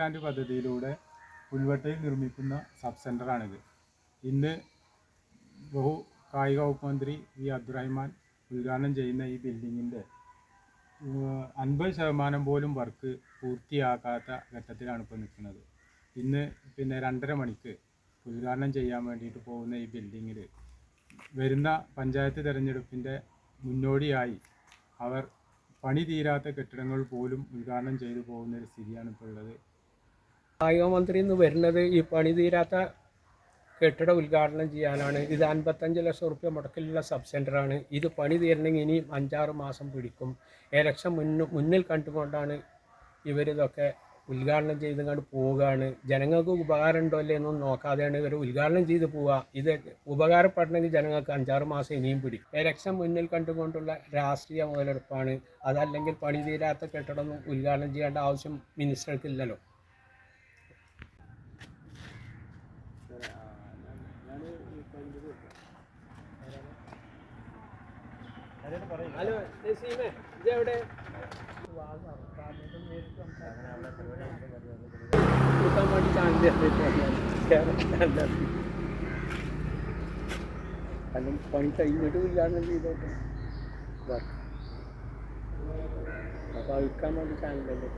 Grand പദ്ധതിയിലൂടെ പുൽവട്ടയിൽ നിർമ്മിക്കുന്ന sub സെന്ററാണിത് ഇന്ന് ബഹു കായിക വകുപ്പ് മന്ത്രി വി അബ്ദുറഹ്മാൻ ഉദ്ഘാടനം ചെയ്യുന്ന ഈ ബിൽഡിങ്ങിന്റെ അൻപത് ശതമാനം പോലും വർക്ക് പൂർത്തിയാക്കാത്ത ഘട്ടത്തിലാണ് ഇപ്പോൾ നിൽക്കുന്നത്. ഇന്ന് പിന്നെ രണ്ടര മണിക്ക് ഉദ്ഘാടനം ചെയ്യാൻ വേണ്ടിയിട്ട് പോകുന്ന ഈ ബിൽഡിങ്ങിൽ വരുന്ന പഞ്ചായത്ത് തിരഞ്ഞെടുപ്പിന്റെ മുന്നോടിയായി അവർ പണി തീരാത്ത കെട്ടിടങ്ങൾ പോലും ഉദ്ഘാടനം ചെയ്തു പോകുന്ന ഒരു സ്ഥിതിയാണ് ഇപ്പോൾ ഉള്ളത്. കായിക മന്ത്രി എന്ന് വരുന്നത് ഈ പണി തീരാത്ത കെട്ടിട ഉദ്ഘാടനം ചെയ്യാനാണ്. ഇത് അൻപത്തഞ്ച് ലക്ഷം റുപ്യ മുടക്കിലുള്ള സബ് സെന്ററാണ് ഇത് പണി തീരണമെങ്കിൽ ഇനിയും അഞ്ചാറ് മാസം പിടിക്കും. ഇലക്ഷൻ മുന്നിൽ മുന്നിൽ കണ്ടുകൊണ്ടാണ് ഇവരിതൊക്കെ ഉദ്ഘാടനം ചെയ്ത് കണ്ട് പോവുകയാണ്. ജനങ്ങൾക്ക് ഉപകാരം ഉണ്ടോ അല്ലേ എന്നൊന്നും നോക്കാതെയാണ് ഇവർ ഉദ്ഘാടനം ചെയ്ത് പോവുക. ഇത് ഉപകാരപ്പെടണമെങ്കിൽ ജനങ്ങൾക്ക് അഞ്ചാറ് മാസം ഇനിയും പിടിക്കും. ഇലക്ഷൻ മുന്നിൽ കണ്ടുകൊണ്ടുള്ള രാഷ്ട്രീയ മുതലെടുപ്പാണ്. അതല്ലെങ്കിൽ പണി തീരാത്ത കെട്ടിടം ഉദ്ഘാടനം ചെയ്യേണ്ട ആവശ്യം മിനിസ്റ്റർക്കില്ലല്ലോ. ഹലോ നസീമേ ഇതെവിടെ കൊടുക്കാൻ വേണ്ടി ചാനൽ അല്ലെങ്കിൽ പണി കഴിഞ്ഞിട്ട് ഉദ്ഘാടനം ചെയ്തോട്ടെ അപ്പോൾ അഴിക്കാൻ വേണ്ടി ചാനലല്ലേ